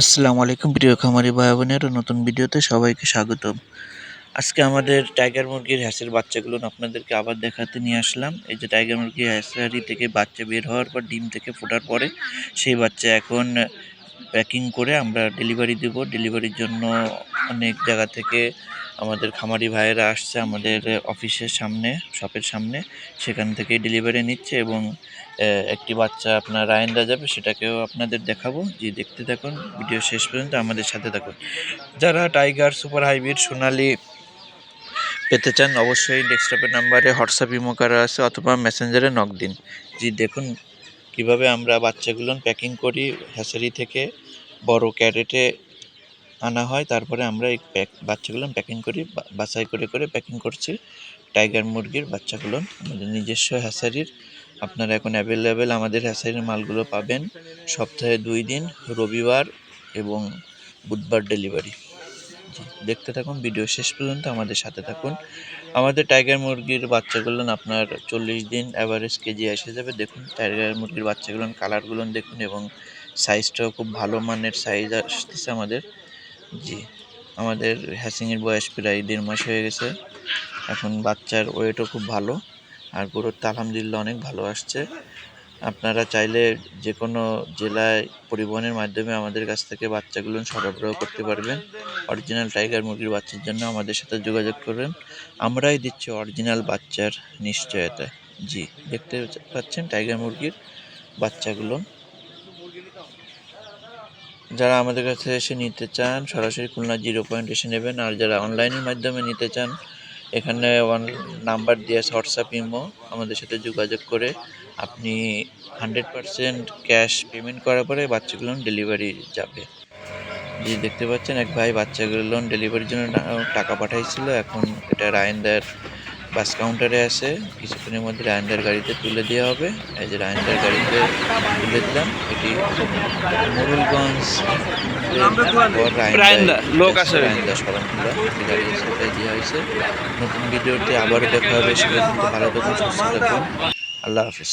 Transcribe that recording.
আসসালামু আলাইকুম, প্রিয় খামারি ভাই বোনের, নতুন ভিডিওতে সবাইকে স্বাগত আজকে আমাদের টাইগার মুরগির হ্যাসের বাচ্চাগুলো আপনাদেরকে আবার দেখাতে নিয়ে আসলাম। এই যে টাইগার মুরগির হ্যাসারি থেকে বাচ্চা বের হওয়ার পর, ডিম থেকে ফোটার পরে সেই বাচ্চা এখন প্যাকিং করে আমরা ডেলিভারি দেব। ডেলিভারির জন্য অনেক জায়গা থেকে আমাদের খামারি ভাইয়েরা আসছে আমাদের অফিসের সামনে, শপের সামনে। সেখান থেকে ডেলিভারি নিচ্ছে এবং একটি বাচ্চা আপনার রায়ন্দা যাবে, সেটাকেও আপনাদের দেখাবো। যে দেখতে থাকুন, ভিডিও শেষ পর্যন্ত আমাদের সাথে থাকুন। যারা টাইগার সুপার হাইব্রিড সোনালি পেতে চান, অবশ্যই ডেস্কটপের নাম্বারে হোয়াটসঅ্যাপ ইমো করা আছে অথবা মেসেঞ্জারে নক দিন। জি, দেখুন কীভাবে আমরা বাচ্চাগুলো প্যাকিং করি হ্যাচারি থেকে বড় ক্যারেটে আনা হয়। তারপরে আমরা এই প্যাক, বাচ্চাগুলো প্যাকিং করি বাছাই করে করে প্যাকিং করছি। টাইগার মুরগির বাচ্চাগুলো, আমাদের নিজস্ব হ্যাসারির। আপনারা এখন অ্যাভেলেবেল আমাদের হ্যাসারির মালগুলো পাবেন সপ্তাহে দুই দিন, রবিবার এবং বুধবার ডেলিভারি। দেখতে থাকুন, ভিডিও শেষ পর্যন্ত আমাদের সাথে থাকুন। আমাদের টাইগার মুরগির বাচ্চাগুলো আপনার চল্লিশ দিন অ্যাভারেজ কেজি এসে যাবে। দেখুন, টাইগার মুরগির বাচ্চাগুলো কালারগুলো দেখুন এবং সাইজটাও খুব ভালো মানের সাইজ আসতেছে আমাদের। জি। আমাদের হ্যাসিংয়ের বয়স প্রায় দেড় মাস হয়ে গেছে। এখন বাচ্চার ওয়েটও খুব ভালো আর গ্রোথ আলহামদুলিল্লাহ অনেক ভালো আসছে। আপনারা চাইলে যে কোনো জেলায় পরিবহনের মাধ্যমে আমাদের কাছ থেকে বাচ্চাগুলো সরবরাহ করতে পারবেন। অরিজিনাল টাইগার মুরগির বাচ্চার জন্য আমাদের সাথে যোগাযোগ করবেন। আমরাই দিচ্ছি অরিজিনাল বাচ্চার নিশ্চয়তা। জি, দেখতে পাচ্ছেন টাইগার মুরগির বাচ্চাগুলো। যারা আমাদের কাছে এসে নিতে চান, সরাসরি খুলনা জিরো পয়েন্ট এসে নেবেন। আর যারা অনলাইনের মাধ্যমে নিতে চান, এখানে ওয়ান নাম্বার দিয়ে হোয়াটসঅ্যাপ ইমো। আমাদের সাথে যোগাযোগ করে আপনি হান্ড্রেড পারসেন্ট ক্যাশ পেমেন্ট করার পরে বাচ্চাগুলো ডেলিভারি যাবে। যে দেখতে পাচ্ছেন, এক ভাই বাচ্চাগুলো ডেলিভারির জন্য টাকা পাঠাইছিল। এখন এটা রায়নদার বাস কাউন্টারে আসে কিছুক্ষণের মধ্যে রায়নদার গাড়িতে তুলে দেওয়া হবে। এই যে রায়নদার গাড়িতে তুলে দিলাম। এটি মোরুলগঞ্জ নতুন ভিডিওতে আবারও দেখা হবে। সেটা ভালো থাকুন সুস্থ থাকুন। আল্লাহ হাফিজ।